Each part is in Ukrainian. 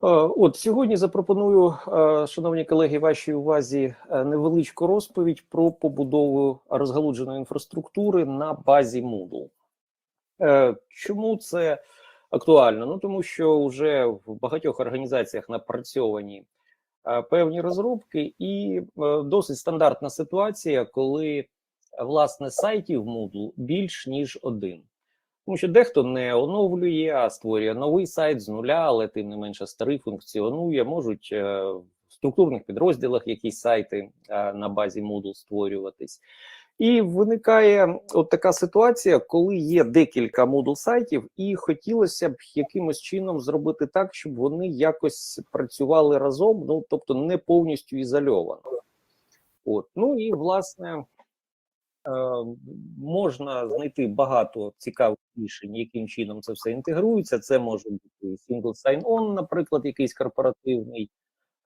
От сьогодні запропоную, е, шановні колеги, вашій увазі е, невеличку розповідь про побудову розгалудженої інфраструктури на базі Moodle. Е, Чому це актуально? Ну тому що вже в багатьох організаціях напрацьовані е, певні розробки, і е, досить стандартна ситуація, коли е, власне сайтів Moodle більш ніж один. Тому що дехто не оновлює, а створює новий сайт з нуля, але тим не менше старий функціонує. Можуть е, в структурних підрозділах якісь сайти е, на базі Moodle створюватись. І виникає от така ситуація, коли є декілька Moodle сайтів, і хотілося б якимось чином зробити так, щоб вони якось працювали разом, ну тобто не повністю ізольовано. От ну і власне. Е, можна знайти багато цікавих рішень, яким чином це все інтегрується. Це може бути single sign-on, наприклад, якийсь корпоративний,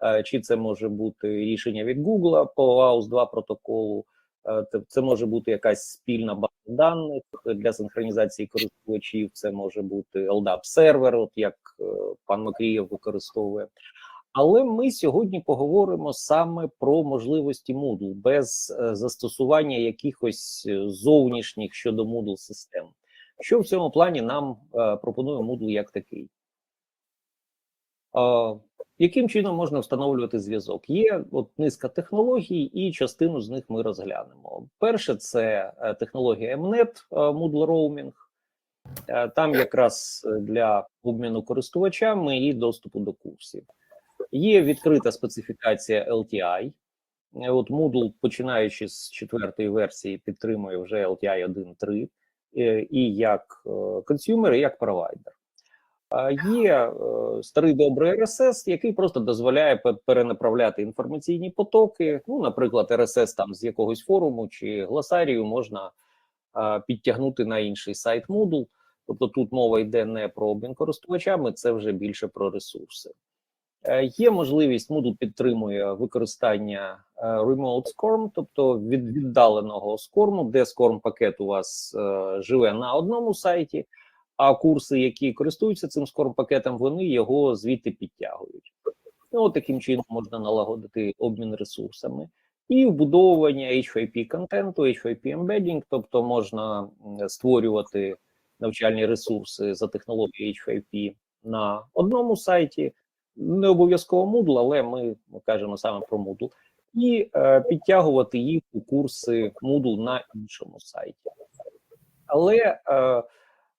е, чи це може бути рішення від Google по AUS 2 протоколу. Е, Це може бути якась спільна база даних для синхронізації користувачів. Це може бути LDAP сервер, от як пан Макрієв використовує. Але ми сьогодні поговоримо саме про можливості Moodle без е, застосування якихось е, зовнішніх щодо Moodle систем. Що в цьому плані нам е, пропонує Moodle як такий? Яким чином можна встановлювати зв'язок? Є от низка технологій, і частину з них ми розглянемо. Перше, це технологія MNET Moodle Roaming. Там якраз для обміну користувачами і доступу до курсів. Є відкрита специфікація LTI. От Moodle, починаючи з четвертої версії, підтримує вже LTI 1.3 е, і як е, консюмер, і як провайдер. Є е, старий добрий RSS, який просто дозволяє перенаправляти інформаційні потоки. Ну, наприклад, RSS там з якогось форуму чи глосарію можна підтягнути на інший сайт Moodle. Тобто тут мова йде не про обмін користувачами, це вже більше про ресурси. Е, Є можливість Moodle підтримує використання е, Remote SCORM, тобто від віддаленого SCORM, де SCORM пакет у вас е, живе на одному сайті, а курси, які користуються цим SCORM пакетом, вони його звідти підтягують. Ну, таким чином можна налагодити обмін ресурсами. І вбудовування H5P контенту, H5P embedding, тобто можна створювати навчальні ресурси за технологією H5P на одному сайті, не обов'язково Moodle, але ми, кажемо саме про Moodle, і е, підтягувати їх у курси Moodle на іншому сайті. Але е,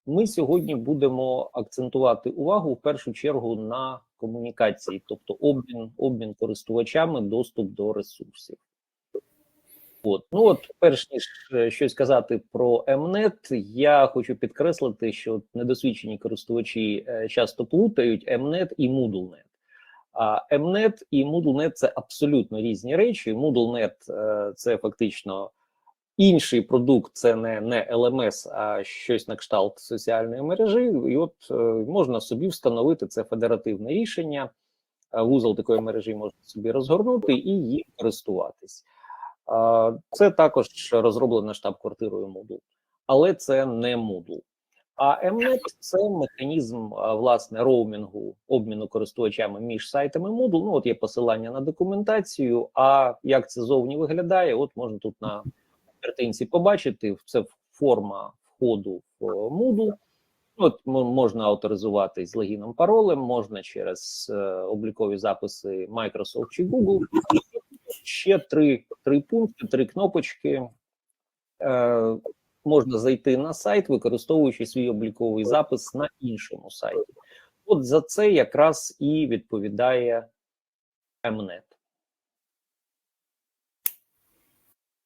ми сьогодні будемо акцентувати увагу в першу чергу на комунікації, тобто обмін, обмін користувачами, доступ до ресурсів. От, ну от, перш ніж е, щось казати про MNET, я хочу підкреслити, що недосвідчені користувачі е, часто плутають MNET і MoodleNet. А MNET і MoodleNet – це абсолютно різні речі. MoodleNet е, – це фактично інший продукт, це не, не LMS, а щось на кшталт соціальної мережі. І от можна собі встановити це федеративне рішення. Вузол такої мережі можна собі розгорнути і їм користуватись. Це також розроблено штаб-квартирою Moodle, але це не Moodle. А MNET – це механізм власне роумінгу обміну користувачами між сайтами Moodle. Ну от є посилання на документацію. А як це зовні виглядає? От можна тут на картинці побачити. Це форма входу в е, Moodle. От можна авторизуватись з логіном паролем, можна через е, облікові записи Microsoft чи Google. Ще три, три пункти, три кнопочки. Е, можна зайти на сайт, використовуючи свій обліковий запис на іншому сайті. От за це якраз і відповідає.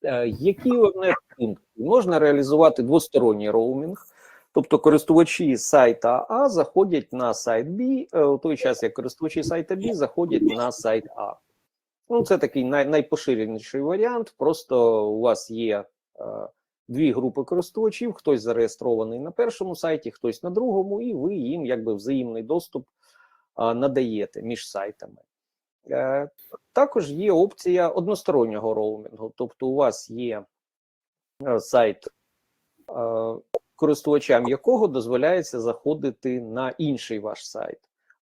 Е, Які MNET пункти? Можна реалізувати двосторонній роумінг, тобто користувачі сайта А заходять на сайт Б, е, у той час як користувачі сайта Б заходять на сайт А. Ну, це такий най, найпоширеніший варіант. Просто у вас є е, дві групи користувачів: хтось зареєстрований на першому сайті, хтось на другому, і ви їм якби взаємний доступ е, надаєте між сайтами. Е, також є опція одностороннього роумінгу, тобто у вас є е, сайт, е, користувачам якого дозволяється заходити на інший ваш сайт.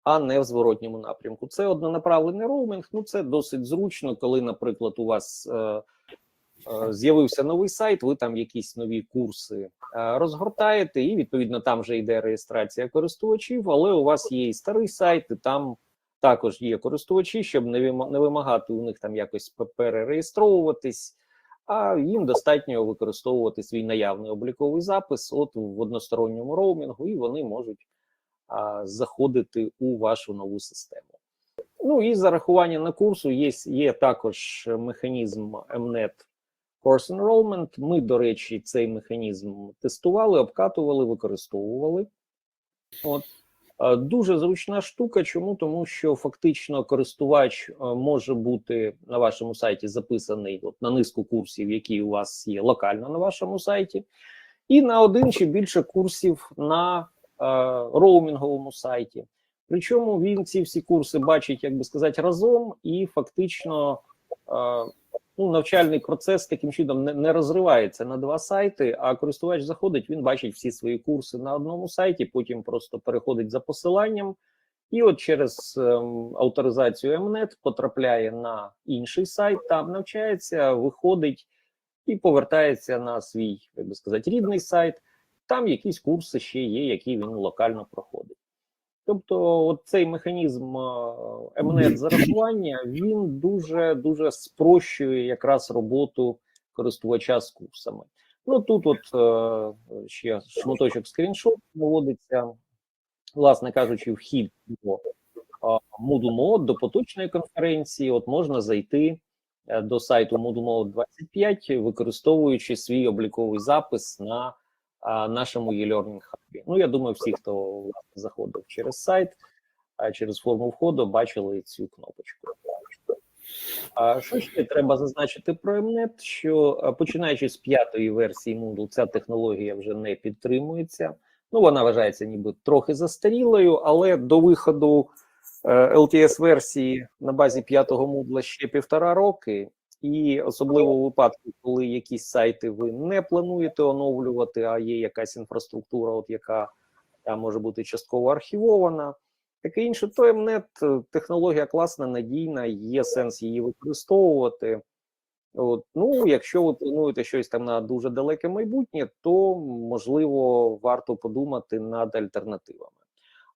А не в зворотньому напрямку. Це однонаправлений роумінг. Ну це досить зручно, коли, наприклад, у вас е, е, з'явився новий сайт, ви там якісь нові курси е, розгортаєте, і відповідно там вже йде реєстрація користувачів. Але у вас є і старий сайт, і там також є користувачі, щоб не вимагати у них там якось перереєстровуватись. А їм достатньо використовувати свій наявний обліковий запис от в односторонньому роумінгу, і вони можуть заходити у вашу нову систему. Ну і зарахування на курсу є, є також механізм MNET Course Enrollment. Ми, до речі, цей механізм тестували, обкатували, використовували. От. Дуже зручна штука. Чому? Тому що фактично користувач е, може бути на вашому сайті записаний от, на низку курсів, які у вас є локально на вашому сайті, і на один чи більше курсів на роумінговому сайті. Причому він ці всі курси бачить, як би сказати, разом, і фактично е, ну, навчальний процес таким чином не, не розривається на два сайти. А користувач заходить, він бачить всі свої курси на одному сайті, потім просто переходить за посиланням, і от через ем, авторизацію MNET потрапляє на інший сайт, там навчається, виходить і повертається на свій, як би сказати, рідний сайт. Там якісь курси ще є, які він локально проходить. Тобто, от цей механізм MNET зарахування він дуже дуже спрощує якраз роботу користувача з курсами. Ну тут, от е, ще шматочок скріншот наводиться, власне кажучи, вхід до е, Moodle Mode, до поточної конференції. От можна зайти е, до сайту Moodle Mode 25, використовуючи свій обліковий запис на нашому e-learning хабі. Ну, я думаю, всі, хто заходив через сайт, через форму входу, бачили цю кнопочку. А що ще треба зазначити про MNET, що починаючи з п'ятої версії Moodle, ця технологія вже не підтримується. Ну, вона вважається ніби трохи застарілою, але до виходу е, LTS-версії на базі п'ятого Moodle ще півтора роки, і особливо у випадку, коли якісь сайти ви не плануєте оновлювати, а є якась інфраструктура, от яка там може бути частково архівована. Таке інше, то е, технологія класна, надійна, є сенс її використовувати. От, ну, якщо ви плануєте щось там на дуже далеке майбутнє, то можливо варто подумати над альтернативами.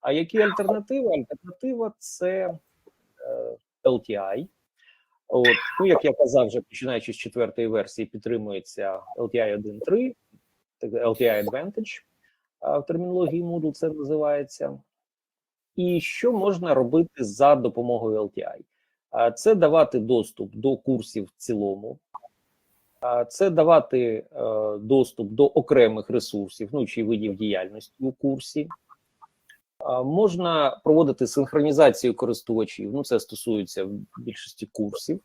А які альтернативи? Альтернатива це е, LTI. От, ну, як я казав, вже починаючи з четвертої версії, підтримується LTI 1.3, так, LTI Advantage в термінології Moodle це називається. І що можна робити за допомогою LTI? Це давати доступ до курсів в цілому, це давати е, доступ до окремих ресурсів, ну чи видів діяльності у курсі. Можна проводити синхронізацію користувачів. Ну, це стосується в більшості курсів.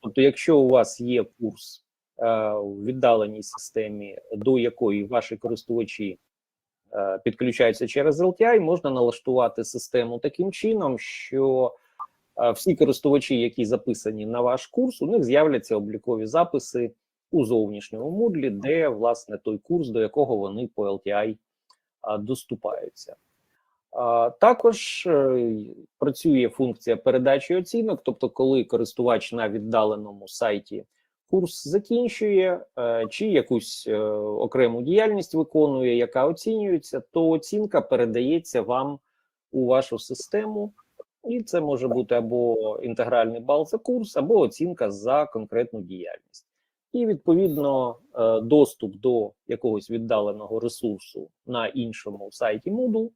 Тобто, якщо у вас є курс е, в віддаленій системі, до якої ваші користувачі е, підключаються через LTI, можна налаштувати систему таким чином, що е, всі користувачі, які записані на ваш курс, у них з'являться облікові записи у зовнішньому Moodle, де власне той курс, до якого вони по LTI доступаються. Також е, працює функція передачі оцінок, тобто, коли користувач на віддаленому сайті курс закінчує е, чи якусь е, окрему діяльність виконує, яка оцінюється, то оцінка передається вам у вашу систему, і це може бути або інтегральний бал за курс, або оцінка за конкретну діяльність. І відповідно доступ до якогось віддаленого ресурсу на іншому сайті Moodle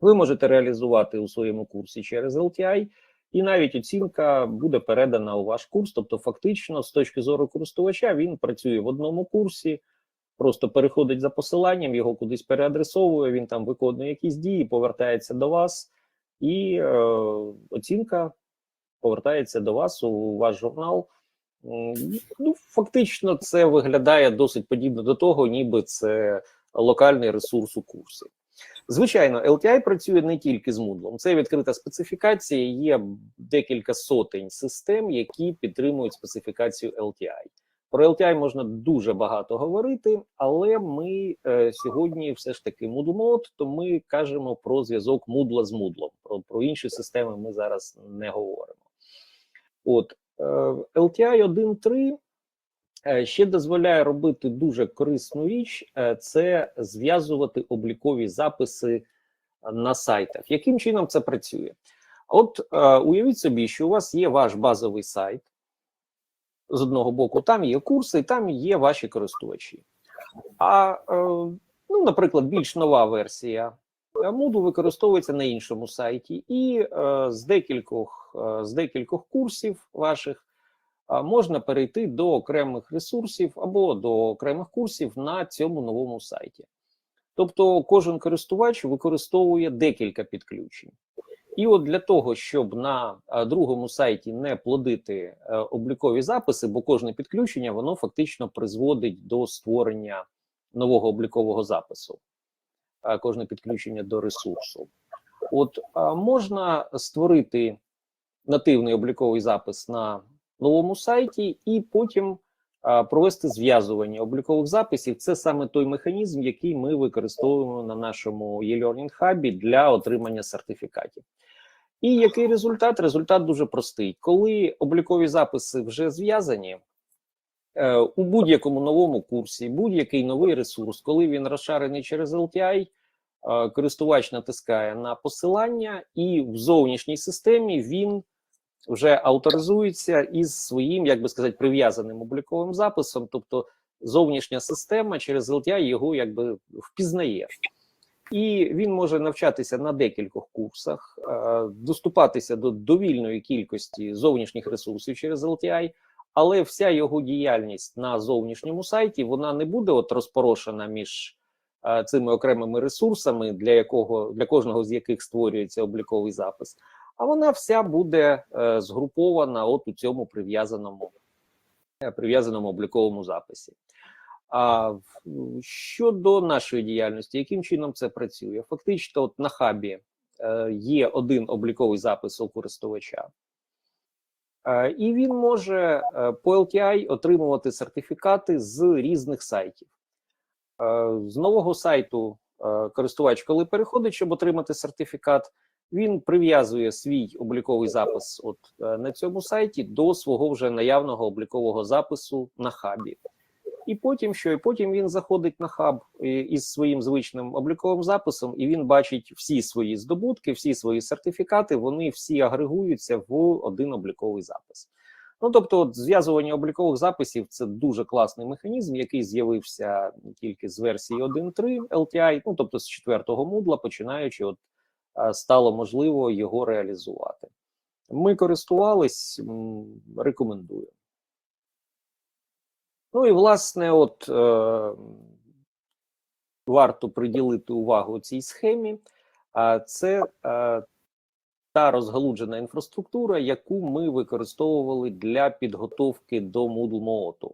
ви можете реалізувати у своєму курсі через LTI, і навіть оцінка буде передана у ваш курс. Тобто, фактично, з точки зору користувача, він працює в одному курсі, просто переходить за посиланням, його кудись переадресовує. Він там виконує якісь дії, повертається до вас, і е, оцінка повертається до вас у ваш журнал. Ну, фактично, це виглядає досить подібно до того, ніби це локальний ресурс у курсі. Звичайно, LTI працює не тільки з Moodle. Це відкрита специфікація. Є декілька сотень систем, які підтримують специфікацію LTI. Про LTI можна дуже багато говорити, але ми е, сьогодні все ж таки Moodle Mode, то ми кажемо про зв'язок Moodle з Moodle. Про, про інші системи ми зараз не говоримо. От е, LTI 1.3 е, ще дозволяє робити дуже корисну річ: е, це зв'язувати облікові записи на сайтах. Яким чином це працює? От е, уявіть собі, що у вас є ваш базовий сайт. З одного боку, там є курси, там є ваші користувачі. А, е, ну, наприклад, більш нова версія Moodle використовується на іншому сайті, і е, з декількох е, з декількох курсів ваших е, можна перейти до окремих ресурсів або до окремих курсів на цьому новому сайті. Тобто, кожен користувач використовує декілька підключень. І от для того, щоб на другому сайті не плодити облікові записи, бо кожне підключення воно фактично призводить до створення нового облікового запису, кожне підключення до ресурсу. От можна створити нативний обліковий запис на новому сайті, і потім провести зв'язування облікових записів. Це саме той механізм, який ми використовуємо на нашому e-learning хабі для отримання сертифікатів. І який результат? Результат дуже простий. Коли облікові записи вже зв'язані, е, у будь-якому новому курсі, будь-який новий ресурс, коли він розшарений через LTI, е, користувач натискає на посилання, і в зовнішній системі він вже авторизується із своїм, як би сказати, прив'язаним обліковим записом. Тобто зовнішня система через LTI його якби впізнає. І він може навчатися на декількох курсах, е, доступатися до довільної кількості зовнішніх ресурсів через LTI, але вся його діяльність на зовнішньому сайті вона не буде от розпорошена між е, цими окремими ресурсами, для якого для кожного з яких створюється обліковий запис. А вона вся буде е, згрупована от у цьому прив'язаному прив'язаному обліковому записі. А щодо нашої діяльності, яким чином це працює? Фактично, от на хабі е, є один обліковий запис у користувача, е, і він може е, по LTI отримувати сертифікати з різних сайтів. Е, з нового сайту е, користувач, коли переходить, щоб отримати сертифікат, він прив'язує свій обліковий запис от е, на цьому сайті до свого вже наявного облікового запису на хабі. І потім що? І потім він заходить на хаб із своїм звичним обліковим записом, і він бачить всі свої здобутки, всі свої сертифікати. Вони всі агрегуються в один обліковий запис. Ну тобто, от, зв'язування облікових записів це дуже класний механізм, який з'явився тільки з версії 1.3 LTI, ну тобто з четвертого мудла, починаючи, от стало можливо його реалізувати. Ми користувались, рекомендую. Ну і власне, от е, варто приділити увагу цій схемі, а це е, та розгалуджена інфраструктура, яку ми використовували для підготовки до Moodle Moot.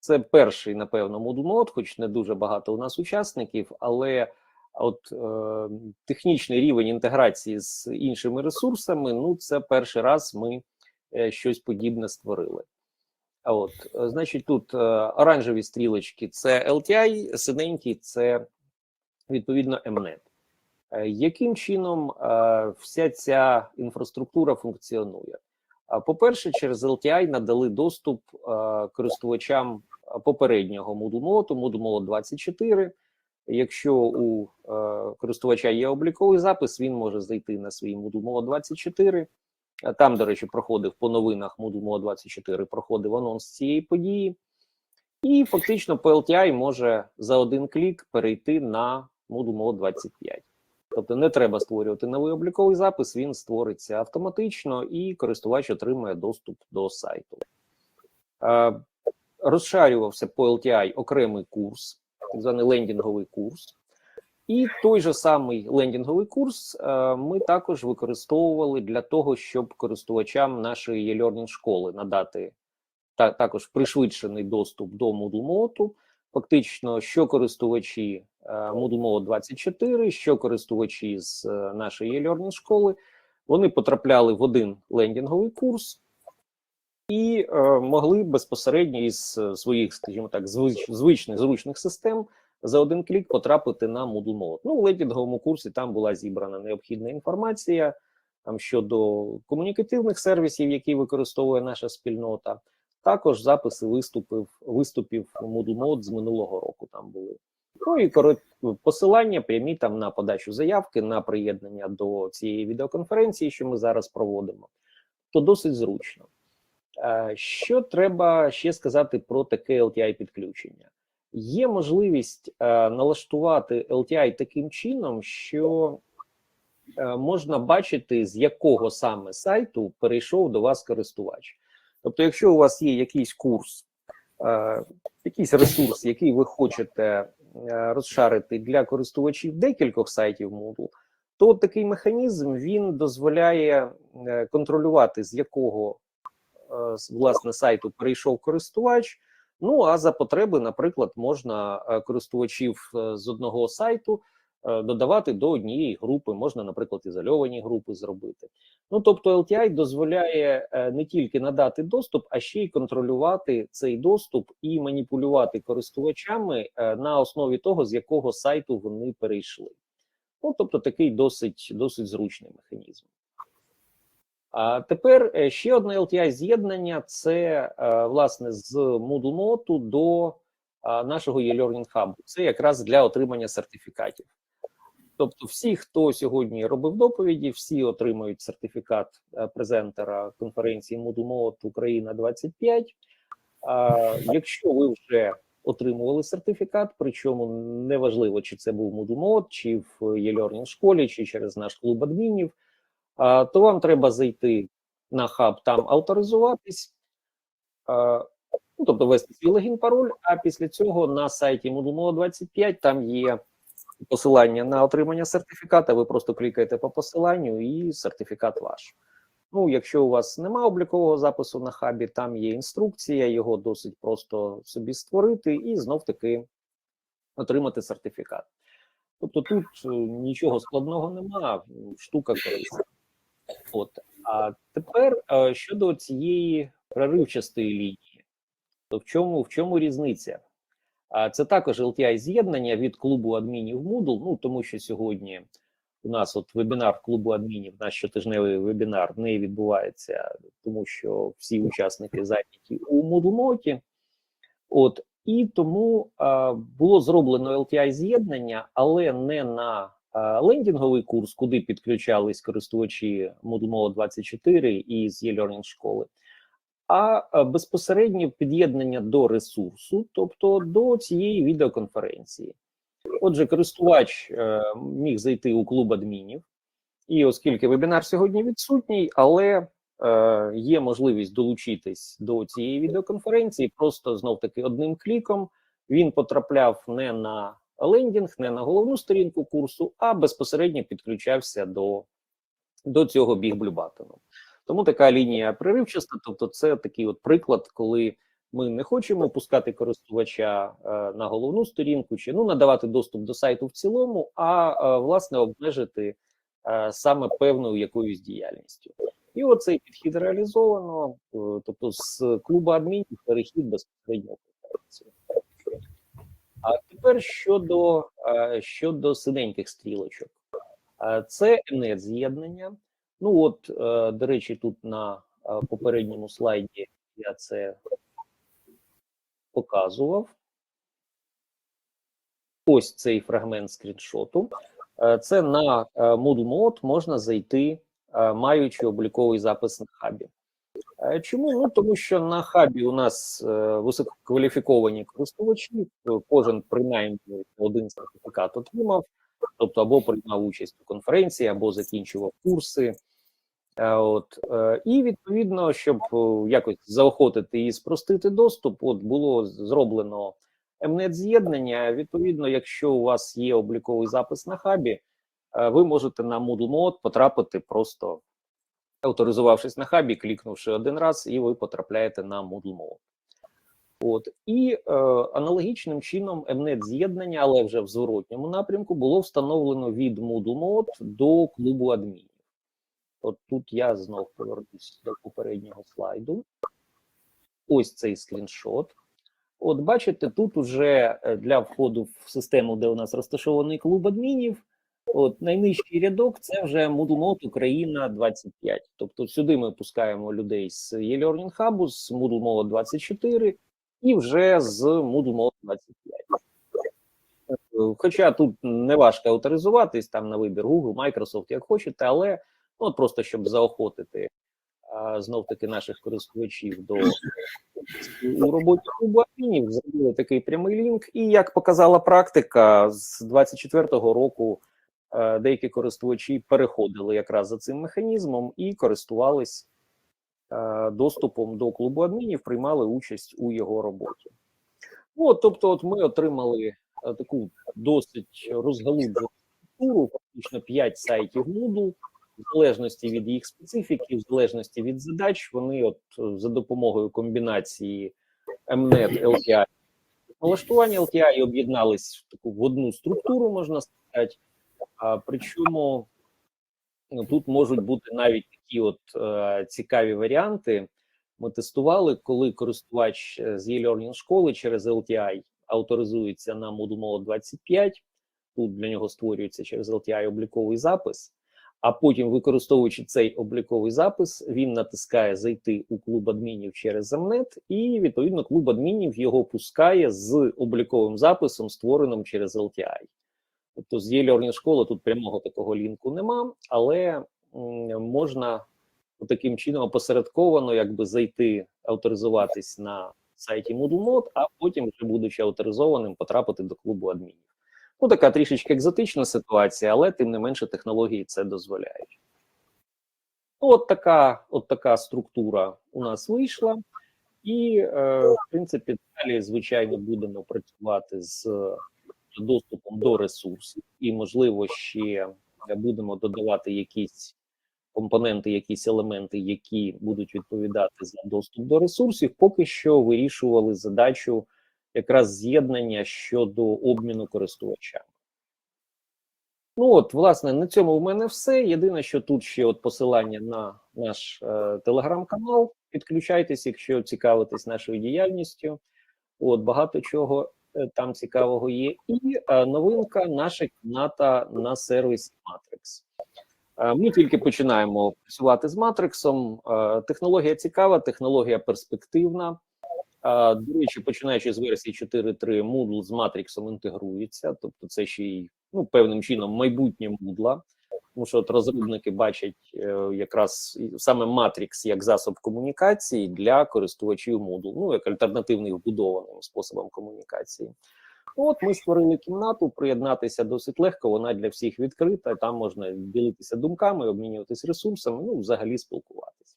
Це перший, напевно, Moodle Moot, хоч не дуже багато у нас учасників, але от е, технічний рівень інтеграції з іншими ресурсами ну це перший раз ми е, щось подібне створили. А от, е, значить, тут е, оранжеві стрілочки це LTI, синенькі це відповідно MNET. Е, яким чином е, вся ця інфраструктура функціонує? По-перше, через LTI надали доступ е, користувачам попереднього Moodle Mode, Moodle Mode 24. Якщо у е, користувача є обліковий запис, він може зайти на свій Mode 24 там, до речі, проходив по новинах Moodle 24 проходив анонс цієї події, і фактично по LTI може за один клік перейти на Moodle 25. Тобто не треба створювати новий обліковий запис, він створиться автоматично і користувач отримує доступ до сайту. Е, розшарювався по LTI окремий курс, так званий лендінговий курс. І той же самий лендінговий курс е, ми також використовували для того, щоб користувачам нашої e-learning школи надати та, також пришвидшений доступ до Moodle Mode. Фактично, що користувачі Moodle Mode 24, що користувачі з е, нашої e-learning школи, вони потрапляли в один лендінговий курс, і е, могли безпосередньо із е, своїх, скажімо так, звич, звичних зручних систем за один клік потрапити на Moodle Mode. Ну, у лендінговому курсі там була зібрана необхідна інформація там щодо комунікативних сервісів, які використовує наша спільнота. Також записи виступів виступів Moodle Mode з минулого року там були. Ну і посилання прямі там на подачу заявки на приєднання до цієї відеоконференції, що ми зараз проводимо, то досить зручно. Е, Що треба ще сказати про таке LTI підключення? Є можливість е, налаштувати LTI таким чином, що е, можна бачити, з якого саме сайту перейшов до вас користувач. Тобто, якщо у вас є якийсь курс, якийсь ресурс, який ви хочете розшарити для користувачів декількох сайтів Moodle, то такий механізм він дозволяє контролювати, з якого власне сайту перейшов користувач. Ну а за потреби, наприклад, можна е, користувачів е, з одного сайту е, додавати до однієї групи, можна, наприклад, ізольовані групи зробити. Ну тобто, LTI дозволяє не тільки надати доступ, а ще й контролювати цей доступ і маніпулювати користувачами на основі того, з якого сайту вони перейшли. Ну тобто, такий досить досить зручний механізм. А тепер е, ще одне LTI з'єднання це е, власне з Moodle Note до нашого e-learning Hub. Це якраз для отримання сертифікатів. Тобто, всі, хто сьогодні робив доповіді, всі отримують сертифікат е, презентера конференції Moodle Note Україна 25. А, якщо ви вже отримували сертифікат, причому неважливо, чи це був Moodle Note, чи в e-learning школі, чи через наш клуб адмінів то вам треба зайти на хаб, там авторизуватись, ну, тобто ввести свій логін, пароль. А після цього на сайті Moodle 25 там є посилання на отримання сертифіката. Ви просто клікаєте по посиланню, і сертифікат ваш. Ну, якщо у вас немає облікового запису на хабі, там є інструкція, його досить просто собі створити і знов таки отримати сертифікат. Тобто тут е, нічого складного нема, штука корисна. От а тепер е, щодо цієї проривчастої лінії, то в чому в чому різниця? А це також LTI з'єднання від клубу адмінів Moodle, ну тому що сьогодні у нас от вебінар клубу адмінів, наш щотижневий вебінар не відбувається, тому що всі учасники зайняті у Moodle Note. От і тому а, було зроблено LTI з'єднання, але не на лендінговий курс, куди підключались користувачі Moodle 24 і з e-learning школи, а, а безпосередньо під'єднання до ресурсу, тобто до цієї відеоконференції. Отже, користувач е, міг зайти у клуб адмінів, і оскільки вебінар сьогодні відсутній, але е, є можливість долучитись до цієї відеоконференції, просто знов таки одним кліком він потрапляв не на лендінг, не на головну сторінку курсу, а безпосередньо підключався до, до цього бігблюбатону. Тому така лінія проривчаста, тобто, це такий от приклад, коли ми не хочемо пускати користувача е, на головну сторінку чи ну надавати доступ до сайту в цілому, а е, власне обмежити е, саме певною якоюсь діяльністю. І оцей підхід реалізовано, е, тобто з клубу адмінів перехід безпосередньо. А тепер щодо, е, щодо синеньких стрілочок, Е, це з'єднання. Ну от, е, до речі, тут на попередньому слайді я це показував. Ось цей фрагмент скріншоту. Це на Moodle Mode можна зайти, маючи обліковий запис на хабі. Чому? Ну тому що на хабі у нас е, висококваліфіковані користувачі, е, кожен принаймні один сертифікат отримав, тобто або приймав участь у конференції, або закінчував курси. Е, От е, і відповідно, щоб е, якось заохотити і спростити доступ, от було зроблено MNET з'єднання. Відповідно, якщо у вас є обліковий запис на хабі, ви можете на Moodle Mode потрапити просто авторизувавшись на хабі, клікнувши один раз, і ви потрапляєте на Moodle Mode. От і е, аналогічним чином MNET з'єднання, але вже в зворотньому напрямку, було встановлено від Moodle Mode до клубу адмінів. От тут я знов повернусь до попереднього слайду. ось цей скріншот. От бачите, тут уже е, для входу в систему, де у нас розташований клуб адмінів, от найнижчий рядок це вже Moodle Mode Україна 25. Тобто сюди ми пускаємо людей з e-learning Hub, з Moodle Mode 24 і вже з Moodle Mode 25. Е, Хоча тут не важко авторизуватись там на вибір Google, Microsoft, як хочете, але ну, от просто щоб заохотити знов таки наших користувачів до у роботі клубу зробили такий прямий лінк. І як показала практика, з 24-го року деякі користувачі переходили якраз за цим механізмом і користувались е, доступом до клубу адмінів, приймали участь у його роботі. Ну, от, тобто, от ми отримали е, таку досить розгалуджену структуру, фактично 5 сайтів Moodle, в залежності від їх специфіки, в залежності від задач, вони от е, за допомогою комбінації MNET, LTI, налаштування LTI об'єднались в таку в одну структуру, можна сказати. Причому ну, тут можуть бути навіть такі от е, цікаві варіанти. Ми тестували, коли користувач е, з e-learning школи через LTI авторизується на Mode 25. Тут для нього створюється через LTI обліковий запис. А потім, використовуючи цей обліковий запис, він натискає зайти у клуб адмінів через Mnet, і відповідно клуб адмінів його пускає з обліковим записом, створеним через LTI. Тобто з e-learning школи тут прямого такого лінку нема, але можна таким чином опосередковано якби зайти, авторизуватись на сайті Moodle Mode, а потім, вже будучи авторизованим, потрапити до клубу адмінів. Ну, така трішечки екзотична ситуація, але тим не менше технології це дозволяють. Ну, от така от така структура у нас вийшла, і, е, в принципі, далі, звичайно, будемо працювати з доступом до ресурсів, і, можливо, ще будемо додавати якісь компоненти, якісь елементи, які будуть відповідати за доступ до ресурсів. Поки що вирішували задачу якраз з'єднання щодо обміну користувачами. Ну от, власне, на цьому в мене все. Єдине, що тут ще от посилання на наш е, телеграм-канал. Підключайтесь, якщо цікавитесь нашою діяльністю. От багато чого там цікавого є. І е, новинка наша кімната на сервісі Matrix. Е, ми тільки починаємо працювати з Матриксом. Е, технологія цікава, технологія перспективна. До речі, починаючи з версії 4.3, Moodle з Matrix інтегрується, тобто це ще й ну, певним чином майбутнє Moodle, тому що от розробники бачать е, якраз саме Matrix як засоб комунікації для користувачів Moodle, ну як альтернативний вбудованим способом комунікації. Ну, От ми створили кімнату, приєднатися досить легко. Вона для всіх відкрита. Там можна ділитися думками, обмінюватись ресурсами, ну взагалі спілкуватися.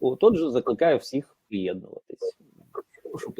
От, отже, закликаю всіх приєднуватись. Прошу.